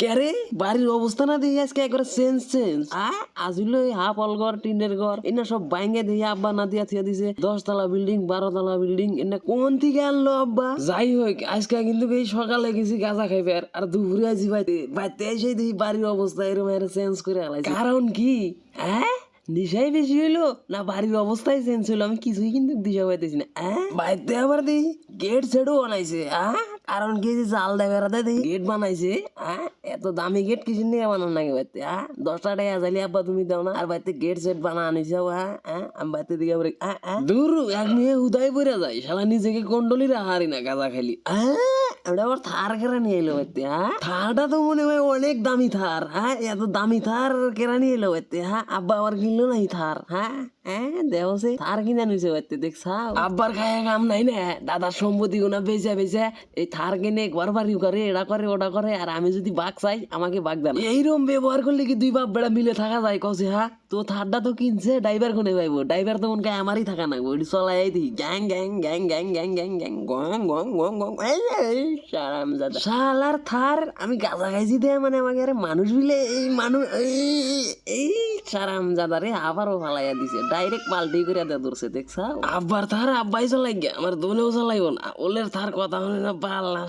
কেরে বাড়ির অবস্থা না দেখি আজকে একবার চেঞ্জ আজিল হাফ টিনের ঘর। সব বাইঙ্গে দিয়ে আব্বা না দিয়া থিয়া দিছে। বিল্ডিং বারো বিল্ডিং কোন থেকে আনলো আব্বা? যাই হোক, আজকে কিন্তু এই সকালে গেছি গাঁজা খাইবে আর দুপুরে আছি বাইতে বাইতে এসে দেখি বাড়ির অবস্থা এরকম এর চেঞ্জ করে আলাইছে। কারণ কি? হ্যাঁ নিশাই বেশি হইল না বাড়ির অবস্থায় চেঞ্জ হইল? আমি কিছুই কিন্তু দিশা পাইতেছি না। হ্যাঁ বাইতে আবার দিই গেট সেটও বানাইছে। হ্যাঁ কারণ কি জাল দেবে রাতে গেট বানাইছে হ্যাঁ? এত দামি গেট কিছু নিয়ে বানান নাকি বাইতে হ্যাঁ? দশটা টাকা জালি আব্বা তুমি দাও না। আর বাইতে গেট সেট বানা আনিছে হ্যাঁ? হ্যাঁ? আমি বাইতে দিকে হ্যাঁ হ্যাঁ? দূর এক মেয়ে হুদাই পড়ে যায়। শালা নিজেকে কন্ডলি রাহারি না গাঁজা খালি। হ্যাঁ? ওটা আবার থার কেরা নিয়ে এলো বাইতে হ্যাঁ থারটা তো মনে হয় অনেক দামি থার হ্যাঁ এত দামি থার কেরা নিয়ে এলো বাইতে হ্যাঁ আব্বা আবার কিনলো নাই থার হ্যাঁ হ্যাঁ দেও সে থার কিনা নিছে বাইতে দেখছা আব্বার খায় কাম নাই না দাদার সম্পত্তি গুনা বেচে বেচে এই থার কিনে ঘর বাড়ি করে এটা করে ওটা করে আর আমি যদি বাঘ চাই আমাকে বাঘ দেন এইরকম ব্যবহার করলে কি দুই বাপ বেড়া মিলে থাকা যায় কসে হ্যাঁ তো থারটা তো কিনছে ড্রাইভার কোনে পাইবো ড্রাইভার তো মনে আমারই থাকা না ওইটি চলাই দিই gang gang gang gang gang gang gang গং গং গং গং এই শালার থার, আমি গাঁজা খাইছি দে মানে আমাকে আরে মানুষ বিলে, এই মানুষ, এই দাদা রে, আবারও ফালাইয়া দিছে। ডাইরেক্ট পাল্টি করে দে ধরছে, দেখছা? আব্বার থার, আব্বাই চালাই গে, আমার দোনেও চালাইব না। ওলের থার কথা শুনে না পাল না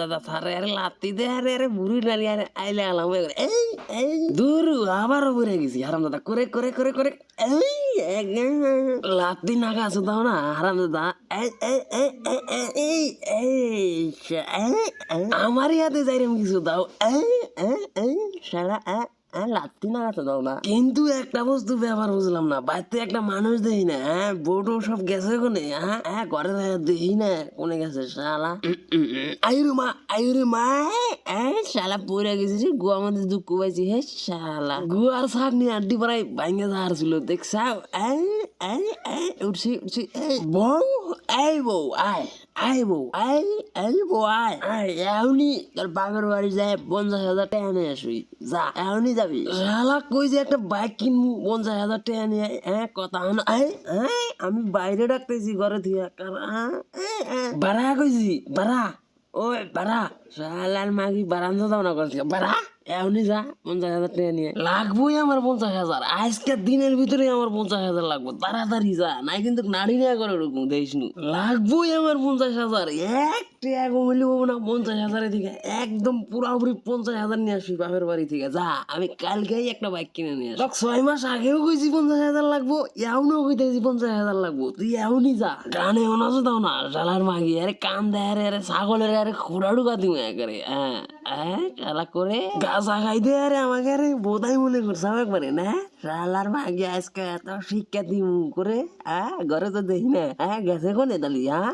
দাদা থার আরে লাত্তি দে, আরে আরে বুড়ি নালি আরে আইলে আলাম এই এই, দূর, আবারও ঘুরে গেছি হারাম দাদা করে করে করে করে, এই লাত্তি নাগা আছে দাও না হারাম দাদা এই এই এই এই এই আমার যাইরম কিছু দাও। সারা লাত্তি না কিন্তু একটা বস্তু ব্যাপার বুঝলাম না একটা মানুষ দেখি না হ্যাঁ? বউটো সব গেছে কোনে হ্যাঁ? হ্যাঁ ঘরে দেখি না কোনে গেছে শালা। আয়ুরে মা মা হ্যাঁ শালা পড়ে গেছে রে গুয়া মধ্যে দুঃখ পাইছি হে শালা। গুয়ার শাক নিয়ে আড্ডি পাড়াই ভাঙ্গে যাওয়ার ছিল দেখছাও? উঠছি উঠছি বউ এই বউ আয়। আয় এই বউ আয় আয় এখনই তোর বাপের বাড়ি যায় পঞ্চাশ হাজার টাকা নিয়ে আসবি। যা এখনই যাবি। শালা কই যে একটা বাইক কিনবো পঞ্চাশ হাজার টাকা নিয়ে। হ্যাঁ কথা এই হ্যাঁ আমি বাইরে ডাকতেছি ঘরে থেকে। বাড়া কইছি বাড়া। ওই বাড়া। শালার মাগি বারান্দা দাও না করছি বাড়া। এমনি যা পঞ্চাশ হাজার টাকা নিয়ে লাগবোই আমার পঞ্চাশ হাজার। আজকের দিনের ভিতরে আমার পঞ্চাশ হাজার লাগবো। তাড়াতাড়ি যা নাই কিন্তু নাড়ি নিয়ে করে ঢুকবো দেখিস নু। লাগবোই আমার পঞ্চাশ হাজার। এক টাকা কমিলে হব না পঞ্চাশ হাজারের থেকে একদম পুরাপুরি পঞ্চাশ হাজার নিয়ে আসবি বাপের বাড়ি থেকে। যা আমি কালকেই একটা বাইক কিনে নিয়ে আসব। ছয় মাস আগেও কইছি পঞ্চাশ হাজার লাগবো এমনও কইতেছি পঞ্চাশ হাজার লাগবো। তুই এমনই যা গানে অনাজও দাও না শালার মাগি। আরে কান দেয় আরে আরে ছাগলের আরে খুঁড়া ঢুকা দিও একেবারে হ্যাঁ। করে। দে আরে আমাকে বোধাই মনে একবারে না? শালার এত শিক্ষা দিম করে ঘরে তো দেখি না হ্যাঁ গেছে কোনে তালি হ্যাঁ